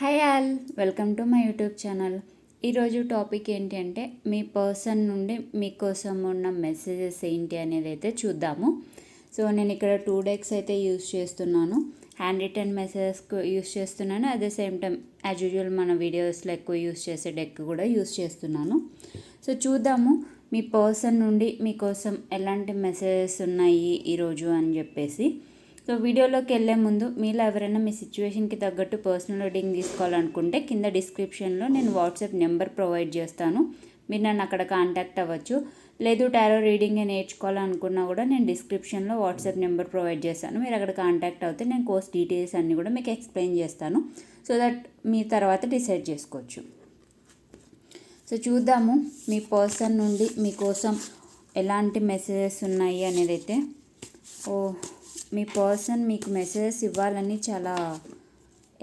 Hi all welcome to my YouTube channel. ఈరోజు topic ఏంటి అంటే మీ పర్సన్ నుండి మీకోసం ఉన్న మెసేజెస్ ఏంటి అనేది అయితే చూద్దాము. సో నేను ఇక్కడ టూ డెక్స్ అయితే యూస్ చేస్తున్నాను. హ్యాండ్ రిటర్న్ మెసేజెస్ యూస్ చేస్తున్నాను. At the same time as usual మన వీడియోస్లో ఎక్కువ యూస్ చేసే డెక్ కూడా యూస్ చేస్తున్నాను. సో చూద్దాము మీ పర్సన్ నుండి మీకోసం ఎలాంటి మెసేజెస్ ఉన్నాయి ఈరోజు అని చెప్పేసి. సో వీడియోలోకి వెళ్ళే ముందు మీలో ఎవరైనా మీ సిచ్యువేషన్కి తగ్గట్టు పర్సనల్ రీడింగ్ తీసుకోవాలనుకుంటే కింద డిస్క్రిప్షన్లో నేను వాట్సాప్ నెంబర్ ప్రొవైడ్ చేస్తాను. మీరు నన్ను అక్కడ కాంటాక్ట్ అవ్వచ్చు. లేదు టారో రీడింగ్ నేర్చుకోవాలనుకున్నా కూడా నేను డిస్క్రిప్షన్లో వాట్సాప్ నెంబర్ ప్రొవైడ్ చేస్తాను. మీరు అక్కడ కాంటాక్ట్ అవుతే నేను కోర్స్ డీటెయిల్స్ అన్నీ కూడా మీకు ఎక్స్ప్లెయిన్ చేస్తాను. సో దట్ మీ తర్వాత డిసైడ్ చేసుకోవచ్చు. సో చూద్దాము మీ పర్సన్ నుండి మీకోసం ఎలాంటి మెసేజెస్ ఉన్నాయి అనేది అయితే. ఓ మీ పర్సన్ మీకు మెసేజెస్ ఇవ్వాలని చాలా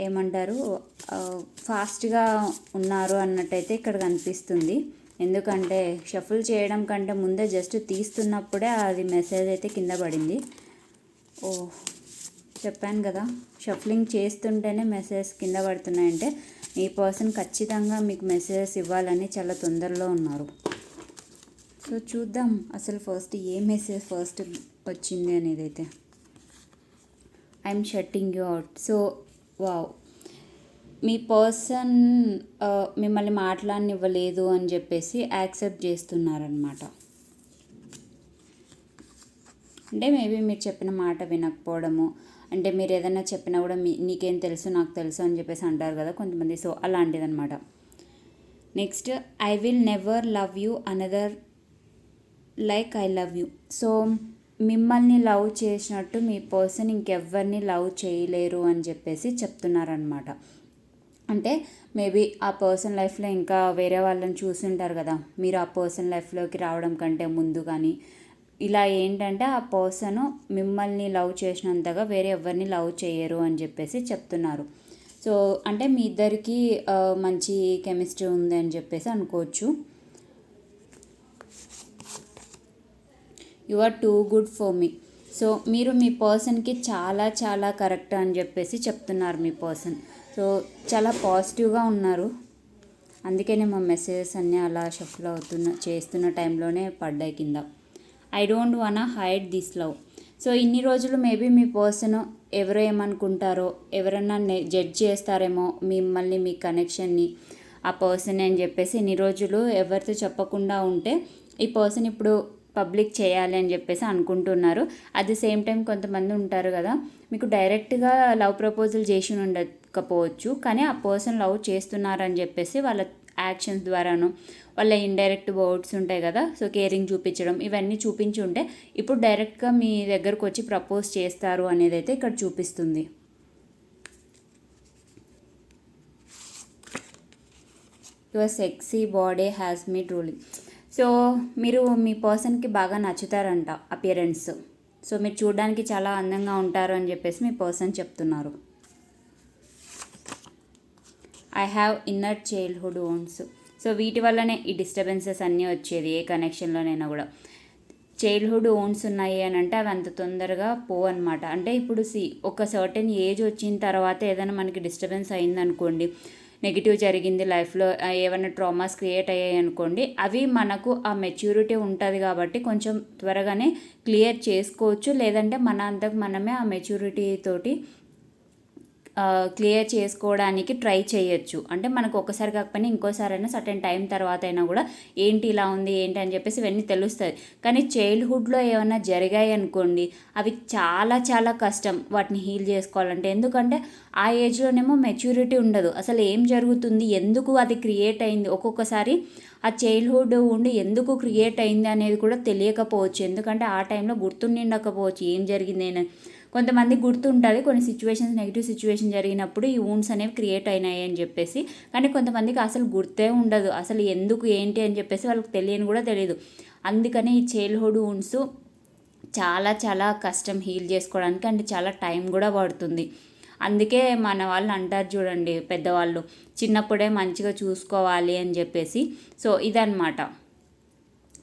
ఏమంటారు ఫాస్ట్గా ఉన్నారు అన్నట్టయితే ఇక్కడ కనిపిస్తుంది. ఎందుకంటే షఫుల్ చేయడం కంటే ముందే జస్ట్ తీస్తున్నప్పుడే అది మెసేజ్ అయితే కింద పడింది. ఓ చెప్పాను కదా షఫ్లింగ్ చేస్తుంటేనే మెసేజ్ కింద పడుతున్నాయంటే మీ పర్సన్ ఖచ్చితంగా మీకు మెసేజెస్ ఇవ్వాలని చాలా తొందరలో ఉన్నారు. సో చూద్దాం అసలు ఫస్ట్ ఏ మెసేజ్ ఫస్ట్ వచ్చింది అనేది అయితే. I'm shutting you out so wow me person uh, మిమ్మల్ని మాట్లాడనివ్వలేదు అని చెప్పేసి యాక్సెప్ట్ చేస్తున్నారనమాట అంటే మేబీ మీరు చెప్పిన మాట వినకపోవడము అంటే మీరు ఏదైనా చెప్పినా కూడా మీ నీకేం తెలుసు నాకు తెలుసు అని చెప్పేసి అంటారు కదా కొంతమంది. So అలాంటిదనమాట next I will never love you another like I love you so మిమ్మల్ని లవ్ చేసినట్టు మీ పర్సన్ ఇంకెవ్వరిని లవ్ చేయలేరు అని చెప్పేసి చెప్తున్నారనమాట అంటే మేబీ ఆ పర్సన్ లైఫ్లో ఇంకా వేరే వాళ్ళని చూసుంటారు కదా. మీరు ఆ పర్సన్ లైఫ్లోకి రావడం కంటే ముందు కానీ. ఇలా ఏంటంటే ఆ పర్సన్ మిమ్మల్ని లవ్ చేసినంతగా వేరే ఎవరిని లవ్ చేయరు అని చెప్పేసి చెప్తున్నారు. సో అంటే మీ ఇద్దరికి మంచి కెమిస్ట్రీ ఉంది అని చెప్పేసి అనుకోవచ్చు. You are too good for me. So మీరు మీ పర్సన్కి చాలా చాలా కరెక్ట్ అని చెప్పేసి చెప్తున్నారు మీ పర్సన్. సో చాలా పాజిటివ్గా ఉన్నారు. అందుకనే మా మెసేజెస్ అన్నీ అలా షఫల్ అవుతున్న చేస్తున్న టైంలోనే పడ్డాయి కింద. I don't want hide this love. So ఇన్ని రోజులు మేబీ మీ పర్సన్ ఎవరో ఏమనుకుంటారో ఎవరన్నా జడ్జ్ చేస్తారేమో మిమ్మల్ని మీ కనెక్షన్ని ఆ పర్సన్ అని చెప్పేసి ఇన్ని రోజులు ఎవరితో చెప్పకుండా ఉంటే ఈ పర్సన్ ఇప్పుడు పబ్లిక్ చేయాలి అని చెప్పేసి అనుకుంటున్నారు. అట్ ది సేమ్ టైం కొంతమంది ఉంటారు కదా మీకు డైరెక్ట్గా లవ్ ప్రపోజల్ చేసి ఉండకపోవచ్చు కానీ ఆ పర్సన్ లవ్ చేస్తున్నారని చెప్పేసి వాళ్ళ యాక్షన్స్ ద్వారాను వాళ్ళ ఇండైరెక్ట్ వర్డ్స్ ఉంటాయి కదా సో కేరింగ్ చూపించడం ఇవన్నీ చూపించి ఉంటే ఇప్పుడు డైరెక్ట్గా మీ దగ్గరకు వచ్చి ప్రపోజ్ చేస్తారు అనేది అయితే ఇక్కడ చూపిస్తుంది. Your sexy body has me drooling so మీరు మీ పర్సన్కి బాగా నచ్చుతారంట అపియరెన్స్. సో మీరు చూడడానికి చాలా అందంగా ఉంటారు అని చెప్పేసి మీ పర్సన్ చెప్తున్నారు. I have inner childhood wounds so వీటి వల్లనే ఈ డిస్టర్బెన్సెస్ అన్నీ వచ్చేది ఏ కనెక్షన్లోనైనా కూడా. చైల్డ్హుడ్ ఓన్స్ ఉన్నాయి అని అంటే అవి అంత తొందరగా పోవన్నమాట. అంటే ఇప్పుడు సి ఒక సర్టెన్ ఏజ్ వచ్చిన తర్వాత ఏదైనా మనకి డిస్టర్బెన్స్ అయిందనుకోండి నెగిటివ్ జరిగింది లైఫ్లో ఏమైనా ట్రామాస్ క్రియేట్ అయ్యాయి అనుకోండి అవి మనకు ఆ మెచ్యూరిటీ ఉంటుంది కాబట్టి కొంచెం త్వరగానే క్లియర్ చేసుకోవచ్చు. లేదంటే మన అంతకు మనమే ఆ మెచ్యూరిటీ తోటి క్లియర్ చేసుకోవడానికి ట్రై చేయొచ్చు. అంటే మనకు ఒకసారి కాకపోయినా ఇంకోసారి అయినా సర్టెన్ టైం తర్వాత అయినా కూడా ఏంటి ఇలా ఉంది ఏంటి అని చెప్పేసి ఇవన్నీ తెలుస్తుంది కానీ చైల్డ్హుడ్లో ఏమైనా జరిగాయి అనుకోండి అవి చాలా చాలా కష్టం వాటిని హీల్ చేసుకోవాలంటే. ఎందుకంటే ఆ ఏజ్లోనేమో మెచ్యూరిటీ ఉండదు. అసలు ఏం జరుగుతుంది ఎందుకు అది క్రియేట్ అయింది? ఒక్కొక్కసారి ఆ చైల్డ్హుడ్ ఉండి ఎందుకు క్రియేట్ అయింది అనేది కూడా తెలియకపోవచ్చు. ఎందుకంటే ఆ టైంలో గుర్తుండకపోవచ్చు ఏం జరిగింది కొంతమంది గుర్తుంటుంది కొన్ని సిచ్యువేషన్స్ నెగిటివ్ సిచ్యువేషన్ జరిగినప్పుడు ఈ ఊన్స్ అనేవి క్రియేట్ అయినాయి అని చెప్పేసి. కానీ కొంతమందికి అసలు గుర్తే ఉండదు. అసలు ఎందుకు ఏంటి అని చెప్పేసి వాళ్ళకి తెలియని కూడా తెలియదు అందుకని ఈ చైల్డ్హుడ్ ఊన్స్ చాలా చాలా కష్టం హీల్ చేసుకోవడానికి అండ్ చాలా టైం కూడా పడుతుంది. అందుకే మన వాళ్ళు అంటారు చూడండి పెద్దవాళ్ళు చిన్నప్పుడే మంచిగా చూసుకోవాలి అని చెప్పేసి. సో ఇదనమాట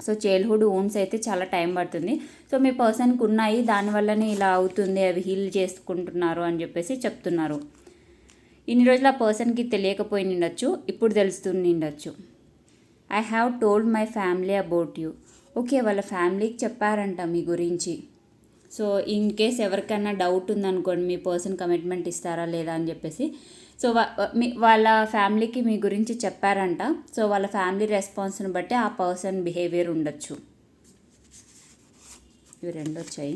సో చైల్డ్హుడ్ ఓన్స్ అయితే చాలా టైం పడుతుంది. సో మీ పర్సన్కి ఉన్నాయి దానివల్లనే ఇలా అవుతుంది అవి హీల్ చేసుకుంటున్నారు అని చెప్పేసి చెప్తున్నారు. ఇన్ని రోజులు ఆ పర్సన్కి తెలియకపోయి ఉండొచ్చు ఇప్పుడు తెలుస్తుంది ఉండొచ్చు I have told my family about you okay వాళ్ళ ఫ్యామిలీకి చెప్పారంట మీ గురించి. సో ఇన్ కేస్ ఎవరికైనా డౌట్ ఉందనుకోండి మీ పర్సన్ కమిట్మెంట్ ఇస్తారా లేదా అని చెప్పేసి. సో మీ వాళ్ళ ఫ్యామిలీకి మీ గురించి చెప్పారంట. సో వాళ్ళ ఫ్యామిలీ రెస్పాన్స్ని బట్టి ఆ పర్సన్ బిహేవియర్ ఉండొచ్చు. ఇవి రెండు వచ్చాయి.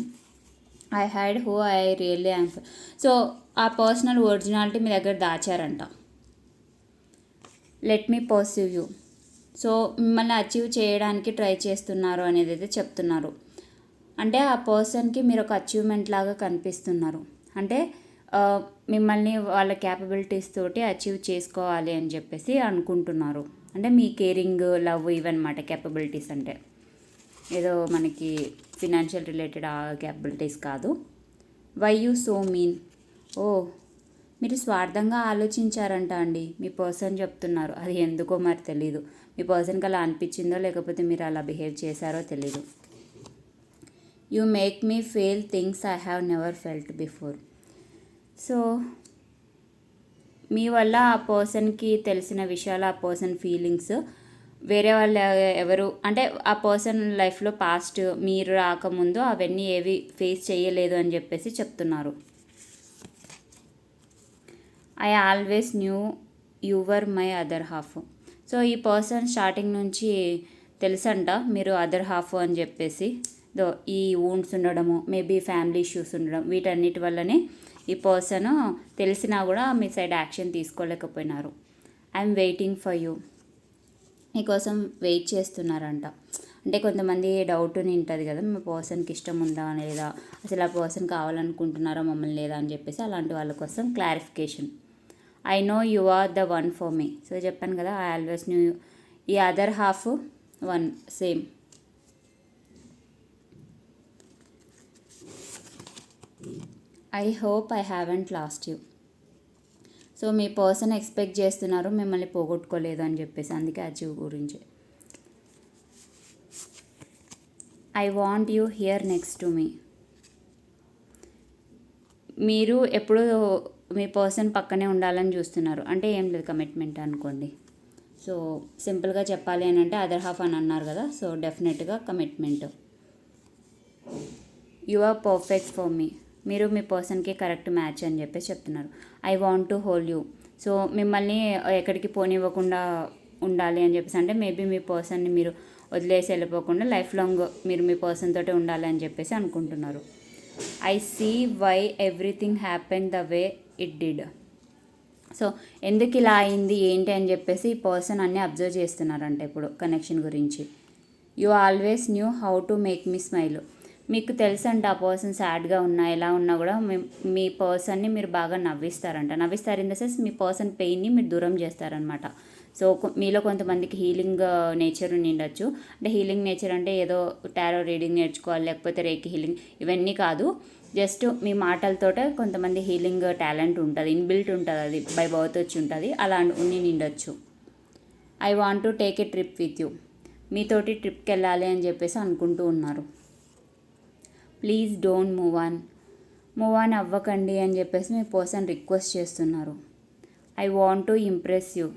I had who I really am so ఆ పర్సనల్ ఒరిజినాలిటీ మీ దగ్గర దాచారంట. Let me perceive you. So మిమ్మల్ని అచీవ్ చేయడానికి ట్రై చేస్తున్నారు అనేది అయితే చెప్తున్నారు. అంటే ఆ పర్సన్కి మీరు ఒక అచీవ్మెంట్ లాగా కనిపిస్తున్నారు. అంటే మిమ్మల్ని వాళ్ళ క్యాపబిలిటీస్ తోటి అచీవ్ చేసుకోవాలి అని చెప్పేసి అనుకుంటున్నారు. అంటే మీ కేరింగ్ లవ్ ఇవన్నమాట క్యాపబిలిటీస్ అంటే. ఏదో మనకి ఫినాన్షియల్ రిలేటెడ్ ఆ క్యాపబిలిటీస్ కాదు. Why you so mean? ఓ మీరు స్వార్థంగా ఆలోచించారంట అండి. మీ పర్సన్ చెప్తున్నారు. అది ఎందుకో మరి తెలీదు. మీ పర్సన్కి అలా అనిపించిందో లేకపోతే మీరు అలా బిహేవ్ చేశారో తెలీదు. You make me feel things I have never felt before so మీ వల్ల ఆ పర్సన్కి తెలిసిన విషయాలు ఆ పర్సన్ ఫీలింగ్స్ వేరే వాళ్ళు ఎవరు అంటే ఆ పర్సన్ లైఫ్లో పాస్ట్ మీరు రాకముందు అవన్నీ ఏవి ఫేస్ చేయలేదు అని చెప్పేసి చెప్తున్నారు. I always knew you're my other half so ఈ పర్సన్ స్టార్టింగ్ నుంచి తెలుసంట మీరు అదర్ హాఫ్ అని చెప్పేసి? ఈ వూండ్స్ ఉండడము మేబీ ఫ్యామిలీ ఇష్యూస్ ఉండడం వీటన్నిటి వల్లనే ఈ పర్సన్ తెలిసినా కూడా మీ సైడ్ యాక్షన్ తీసుకోలేకపోయినారు. ఐఎమ్ వెయిటింగ్ ఫర్ యూ మీకోసం వెయిట్ చేస్తున్నారంట. అంటే కొంతమంది డౌట్ ఉంటుంది కదా మీ పర్సన్కి ఇష్టం ఉందా లేదా అసలు ఆ పర్సన్ కావాలనుకుంటున్నారా మమ్మల్ని లేదా అని చెప్పేసి అలాంటి వాళ్ళ కోసం clarification I know you are the one for me so చెప్పాను కదా ఐ ఆల్వేస్ న్యూ ఈ other half one same I hope I haven't lost you so me person expect చేస్తున్నారు మిమ్మల్ని పోగొట్టుకోలేదు అని చెప్పేసి. అందుకే అచీవ్ గురించి. I want you here next to me మీరు ఎప్పుడు మీ పర్సన్ పక్కనే ఉండాలని చూస్తున్నారు. అంటే ఏం లేదు కమిట్మెంట్ అనుకోండి. సో సింపుల్గా చెప్పాలి అని అంటే అదర్ హాఫ్ అని అన్నారు కదా. సో డెఫినెట్గా commitment you are perfect for me మీరు మీ పర్సన్కి కరెక్ట్ మ్యాచ్ అని చెప్పేసి చెప్తున్నారు. I want to hold you. So మిమ్మల్ని ఎక్కడికి పోనివ్వకుండా ఉండాలి అని చెప్పేసి అంటే మేబీ మీ పర్సన్ని మీరు వదిలేసి వెళ్ళిపోకుండా లైఫ్ లాంగ్ మీరు మీ పర్సన్ తోటే ఉండాలి అని చెప్పేసి అనుకుంటున్నారు. I see why everything happen the way it did. So ఎందుకు ఇలా అయింది ఏంటి అని చెప్పేసి ఈ పర్సన్ అన్నీ అబ్జర్వ్ చేస్తున్నారంట ఇప్పుడు కనెక్షన్ గురించి. You always knew how to make me smile. మీకు తెలుసంట ఆ పర్సన్ సాడ్గా ఉన్నా ఎలా ఉన్నా కూడా మీ పర్సన్ని మీరు బాగా నవ్విస్తారంట. నవ్విస్తారు ఇన్ ద సెన్స్ మీ పర్సన్ పెయిన్ని మీరు దూరం చేస్తారనమాట సో మీలో కొంతమందికి హీలింగ్ నేచర్ నిండొచ్చు అంటే హీలింగ్ నేచర్ అంటే ఏదో టారో రీడింగ్ నేర్చుకోవాలి లేకపోతే రేకి హీలింగ్ ఇవన్నీ కాదు. జస్ట్ మీ మాటలతోటే కొంతమంది హీలింగ్ టాలెంట్ ఉంటుంది ఇన్బిల్ట్ ఉంటుంది అది బై బర్త్ వచ్చి ఉంటుంది. అలా ఉన్ని నిండొచ్చు. I want to take a trip with you మీతోటి ట్రిప్కి వెళ్ళాలి అని చెప్పేసి అనుకుంటూ ఉన్నారు. Please don't move on. Move on అవ్వకండి అని చెప్పేసి మీ పర్సన్ రిక్వెస్ట్ చేస్తున్నారు. I want to impress you.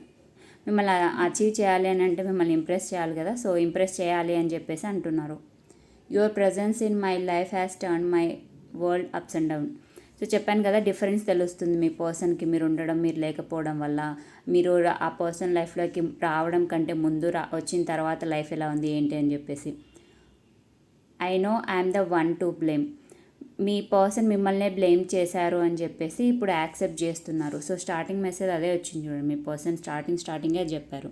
మిమ్మల్ని అచీవ్ చేయాలి అని అంటే మిమ్మల్ని ఇంప్రెస్ చేయాలి కదా సో ఇంప్రెస్ చేయాలి అని చెప్పేసి అంటున్నారు. Your presence in my life has turn my world ups and down. So చెప్పాను కదా డిఫరెన్స్ తెలుస్తుంది మీ పర్సన్కి మీరు ఉండడం మీరు లేకపోవడం వల్ల. మీరు ఆ పర్సన్ లైఫ్లోకి రావడం కంటే ముందు రా వచ్చిన తర్వాత లైఫ్ ఎలా ఉంది ఏంటి అని చెప్పేసి. I know I'm the one to blame me person మిమ్మల్నే బ్లేమ్ చేశారు అని చెప్పేసి ఇప్పుడు యాక్సెప్ట్ చేస్తున్నారు. సో స్టార్టింగ్ మెసేజ్ అదే వచ్చింది చూడండి. మీ పర్సన్ స్టార్టింగ్ స్టార్టింగే చెప్పారు.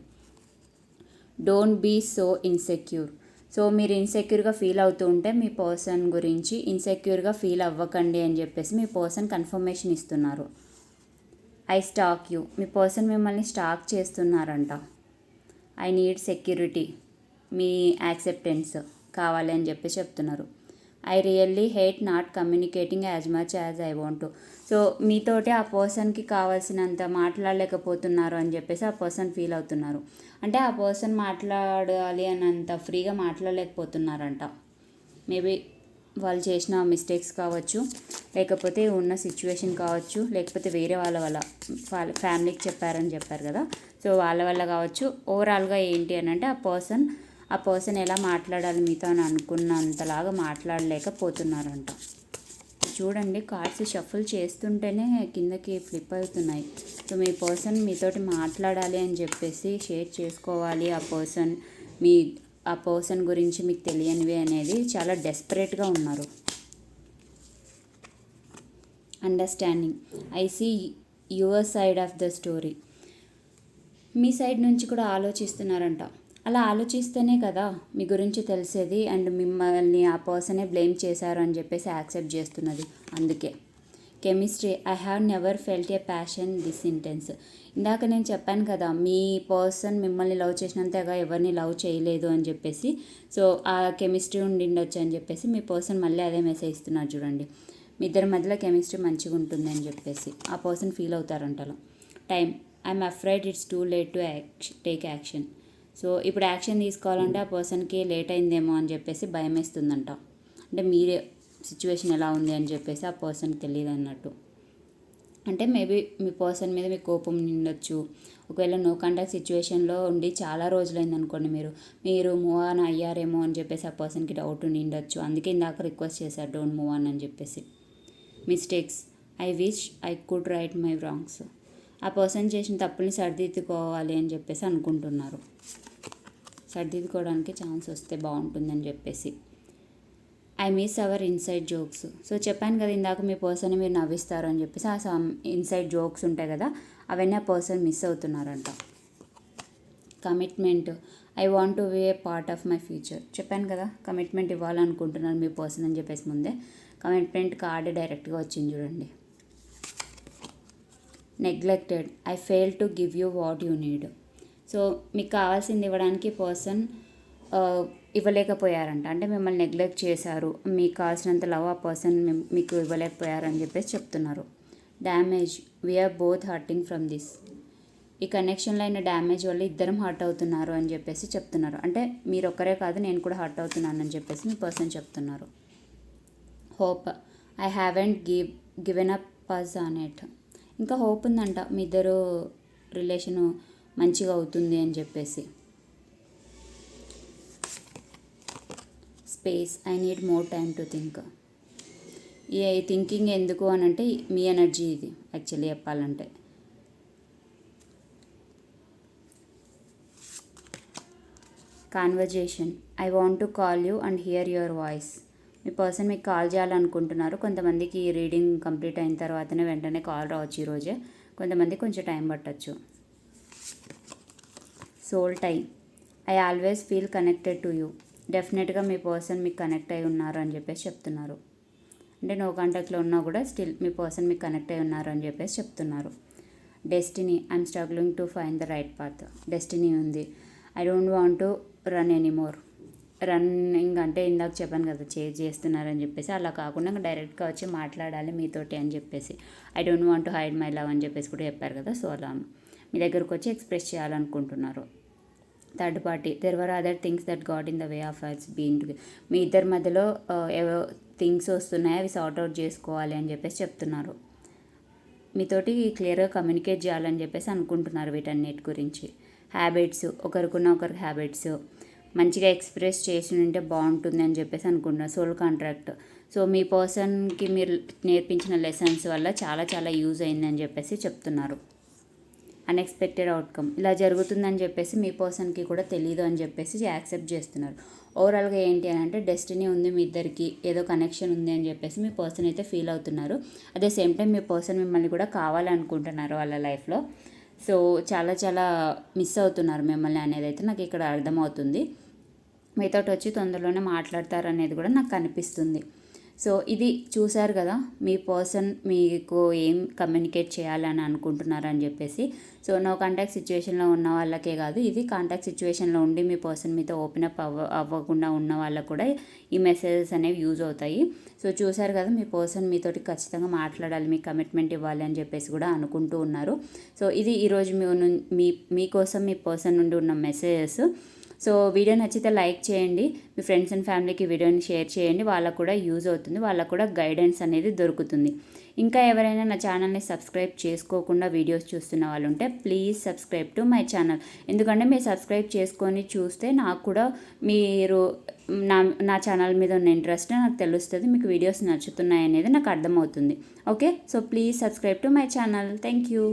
Don't be so insecure so మీరు ఇన్సెక్యూర్గా ఫీల్ అవుతూ ఉంటే మీ పర్సన్ గురించి ఇన్సెక్యూర్గా ఫీల్ అవ్వకండి అని చెప్పేసి మీ పర్సన్ కన్ఫర్మేషన్ ఇస్తున్నారు. ఐ స్టాక్ యూ మీ పర్సన్ మిమ్మల్ని స్టాక్ చేస్తున్నారంట. ఐ నీడ్ సెక్యూరిటీ మీ యాక్సెప్టెన్స్ కావాలి అని చెప్పి చెప్తున్నారు. I really hate not communicating as much as I want so మీతోటి ఆ పర్సన్కి కావాల్సినంత మాట్లాడలేకపోతున్నారు అని చెప్పేసి ఆ పర్సన్ ఫీల్ అవుతున్నారు. అంటే ఆ పర్సన్ మాట్లాడాలి అన్నంత ఫ్రీగా మాట్లాడలేకపోతున్నారంట. మేబీ వాళ్ళు చేసిన మిస్టేక్స్ కావచ్చు లేకపోతే ఉన్న సిచ్యువేషన్ కావచ్చు లేకపోతే వేరే వాళ్ళ వల్ల వాళ్ళ ఫ్యామిలీకి చెప్పారని చెప్పారు కదా. సో వాళ్ళ వల్ల కావచ్చు. ఓవరాల్గా ఏంటి అని అంటే ఆ పర్సన్ ఆ పర్సన్ ఎలా మాట్లాడాలి మీతో అని అనుకున్నంతలాగా మాట్లాడలేకపోతున్నారంట. చూడండి కార్డ్స్ షఫుల్ చేస్తుంటేనే కిందకి ఫ్లిప్ అవుతున్నాయి. సో మీ పర్సన్ మీతోటి మాట్లాడాలి అని చెప్పేసి షేర్ చేసుకోవాలి ఆ పర్సన్. మీ ఆ పర్సన్ గురించి మీకు తెలియనివి అనేది చాలా డెస్పరేట్గా ఉన్నారు. Understanding. I see your side of the story. Me side నుంచి కూడా ఆలోచిస్తున్నారంట. అలా ఆలోచిస్తేనే కదా మీ గురించి తెలిసేది అండ్ మిమ్మల్ని ఆ పర్సనే బ్లేమ్ చేశారు అని చెప్పేసి యాక్సెప్ట్ చేస్తున్నది. అందుకే. Chemistry I have never felt a passion this intense. ఇందాక నేను చెప్పాను కదా మీ పర్సన్ మిమ్మల్ని లవ్ చేసినంతగా ఎవరిని లవ్ చేయలేదు అని చెప్పేసి సో ఆ కెమిస్ట్రీ ఉండిండొచ్చు అని చెప్పేసి మీ పర్సన్ మళ్ళీ అదే మెసేజ్ ఇస్తున్నారు చూడండి. మీ ఇద్దరి మధ్యలో కెమిస్ట్రీ మంచిగా ఉంటుంది అని చెప్పేసి ఆ person feel అవుతారంటలో. Time I'm afraid it's too late to action take action. So ఇప్పుడు యాక్షన్ తీసుకోవాలంటే ఆ పర్సన్కి లేట్ అయిందేమో అని చెప్పేసి భయం వేస్తుందంట అంటే మీరే సిచ్యువేషన్ ఎలా ఉంది అని చెప్పేసి ఆ పర్సన్కి తెలియదు అన్నట్టు. అంటే మేబీ మీ పర్సన్ మీద మీకు కోపం నిండొచ్చు. ఒకవేళ నో కాంటాక్ట్ సిచ్యువేషన్లో ఉండి చాలా రోజులైంది అనుకోండి మీరు మీరు మూవ్ ఆన్ అయ్యారేమో అని చెప్పేసి ఆ పర్సన్కి డౌట్ నిండొచ్చు. అందుకే ఇందాక రిక్వెస్ట్ చేశారు డోంట్ మూవ్ ఆన్ అని చెప్పేసి. Mistakes. I wish I could right my wrongs ఆ పర్సన్ చేసిన తప్పుల్ని సరిదిద్దుకోవాలి అని చెప్పేసి అనుకుంటున్నారు. సర్దిద్దుకోవడానికి ఛాన్స్ వస్తే బాగుంటుందని చెప్పేసి. I miss our inside jokes so చెప్పాను కదా ఇందాక మీ పర్సన్ మీరు నవ్విస్తారు అని చెప్పేసి ఆ సమ్ ఇన్సైడ్ జోక్స్ ఉంటాయి కదా అవన్నీ ఆ person miss అవుతున్నారంట. Commitment I want to be a part of my future చెప్పాను కదా కమిట్మెంట్ ఇవ్వాలనుకుంటున్నాను మీ పర్సన్ అని చెప్పేసి ముందే. కమిట్మెంట్ కార్డు డైరెక్ట్గా వచ్చింది చూడండి. Neglected I fail to give you what you need so మీకు కావాల్సింది ఇవ్వడానికి పర్సన్ ఇవ్వలేకపోయారంట. అంటే మిమ్మల్ని నెగ్లెక్ట్ చేశారు. మీకు కావాల్సినంత లవ్ ఆ పర్సన్ మీకు ఇవ్వలేకపోయారని చెప్పేసి చెప్తున్నారు. Damage. We're both hurting from this ఈ కనెక్షన్లో అయిన డ్యామేజ్ వల్ల ఇద్దరం హర్ట్ అవుతున్నారు అని చెప్పేసి చెప్తున్నారు. అంటే మీరు ఒక్కరే కాదు నేను కూడా హర్ట్ అవుతున్నాను అని చెప్పేసి మీ పర్సన్ చెప్తున్నారు. Hope I haven't give given up పజ్ on it ఇంకా హోప్ ఉందంట. మీ ఇద్దరు రిలేషను మంచిగా అవుతుంది అని చెప్పేసి. Space I need more time to think ఈ థింకింగ్ ఎందుకు అని అంటే మీ ఎనర్జీ ఇది యాక్చువల్లీ చెప్పాలంటే. Conversation I want to call you and hear your voice me person మీకు కాల్ చేయాలనుకుంటున్నారు కొంతమందికి ఈ రీడింగ్ కంప్లీట్ అయిన తర్వాతనే వెంటనే కాల్ రావచ్చు ఈరోజే కొంతమంది కొంచెం టైం పట్టచ్చు. Soul time. I always feel connected to you. డెఫినెట్గా మీ పర్సన్ మీకు కనెక్ట్ అయి ఉన్నారు అని చెప్పేసి చెప్తున్నారు. అంటే నో కాంటాక్ట్లో ఉన్నా కూడా స్టిల్ మీ పర్సన్ మీకు కనెక్ట్ అయి ఉన్నారు అని చెప్పేసి చెప్తున్నారు. Destiny I'm struggling to find the right path. Destiny ఉంది. I don't want to run anymore running అంటే ఇందాక చెప్పాను కదా చేజ్ చేస్తున్నారని చెప్పేసి. అలా కాకుండా డైరెక్ట్గా వచ్చి మాట్లాడాలి మీతోటి అని చెప్పేసి. I don't want to hide my love అని చెప్పేసి కూడా చెప్పారు కదా సో అలా. మీ దగ్గరకు వచ్చి ఎక్స్ప్రెస్ చేయాలనుకుంటున్నారు. Third party there were other things that got in the way of us been మీ ఇద్దరి మధ్యలో ఏవో థింగ్స్ వస్తున్నాయి అవి సార్ట్ అవుట్ చేసుకోవాలి అని చెప్పేసి చెప్తున్నారు. మీతోటి క్లియర్గా కమ్యూనికేట్ చేయాలని చెప్పేసి అనుకుంటున్నారు వీటన్నిటి గురించి. హ్యాబిట్స్ ఒకరికున్న ఒకరికి హ్యాబిట్స్ మంచిగా ఎక్స్ప్రెస్ చేసి ఉంటే బాగుంటుంది అని చెప్పేసి అనుకుంటున్నారు సోల్ కాంట్రాక్ట్ సో మీ పర్సన్కి మీరు నేర్పించిన లెసన్స్ వల్ల చాలా చాలా యూజ్ అయిందని చెప్పేసి చెప్తున్నారు. అన్ఎక్స్పెక్టెడ్ అవుట్కమ్ ఇలా జరుగుతుందని చెప్పేసి మీ పర్సన్కి కూడా తెలియదు అని చెప్పేసి యాక్సెప్ట్ చేస్తున్నారు. ఓవరాల్గా ఏంటి అని అంటే డెస్టినీ ఉంది మీ ఇద్దరికి ఏదో కనెక్షన్ ఉంది అని చెప్పేసి మీ పర్సన్ అయితే ఫీల్ అవుతున్నారు. అదే సేమ్ టైం మీ పర్సన్ మిమ్మల్ని కూడా కావాలనుకుంటున్నారు వాళ్ళ లైఫ్లో. సో చాలా చాలా మిస్ అవుతున్నారు మిమ్మల్ని అనేది అయితే నాకు ఇక్కడ అర్థమవుతుంది. మీతో వచ్చి తొందరలోనే మాట్లాడతారు అనేది కూడా నాకు కనిపిస్తుంది సో ఇది చూశారు కదా మీ పర్సన్ మీకు ఏం కమ్యూనికేట్ చేయాలని అనుకుంటున్నారని చెప్పేసి. సో నో కాంటాక్ట్ సిచ్యువేషన్లో ఉన్న వాళ్ళకే కాదు ఇది కాంటాక్ట్ సిచ్యువేషన్లో ఉండి మీ పర్సన్ మీతో ఓపెన్ అప్ అవ్వ అవ్వకుండా ఉన్న వాళ్ళకు కూడా ఈ మెసేజెస్ అనేవి యూజ్ అవుతాయి. సో చూశారు కదా మీ పర్సన్ మీతోటి ఖచ్చితంగా మాట్లాడాలి మీ కమిట్మెంట్ ఇవ్వాలి అని చెప్పేసి కూడా అనుకుంటూ ఉన్నారు. సో ఇది ఈరోజు మీ మీ మీకోసం మీ పర్సన్ నుండి ఉన్న మెసేజెస్ సో వీడియో నచ్చితే లైక్ చేయండి. మీ ఫ్రెండ్స్ అండ్ ఫ్యామిలీకి వీడియోని షేర్ చేయండి. వాళ్ళకు కూడా యూజ్ అవుతుంది. వాళ్ళకు కూడా గైడెన్స్ అనేది దొరుకుతుంది. ఇంకా ఎవరైనా నా ఛానల్ని సబ్స్క్రైబ్ చేసుకోకుండా వీడియోస్ చూస్తున్న వాళ్ళు ఉంటే please subscribe to my channel. ఎందుకంటే మీరు సబ్స్క్రైబ్ చేసుకొని చూస్తే నాకు కూడా మీరు నా నా ఛానల్ మీద ఉన్న ఇంట్రెస్ట్ నాకు తెలుస్తుంది. మీకు వీడియోస్ నచ్చుతున్నాయి అనేది నాకు అర్థమవుతుంది. Okay? So please subscribe to my channel. Thank you.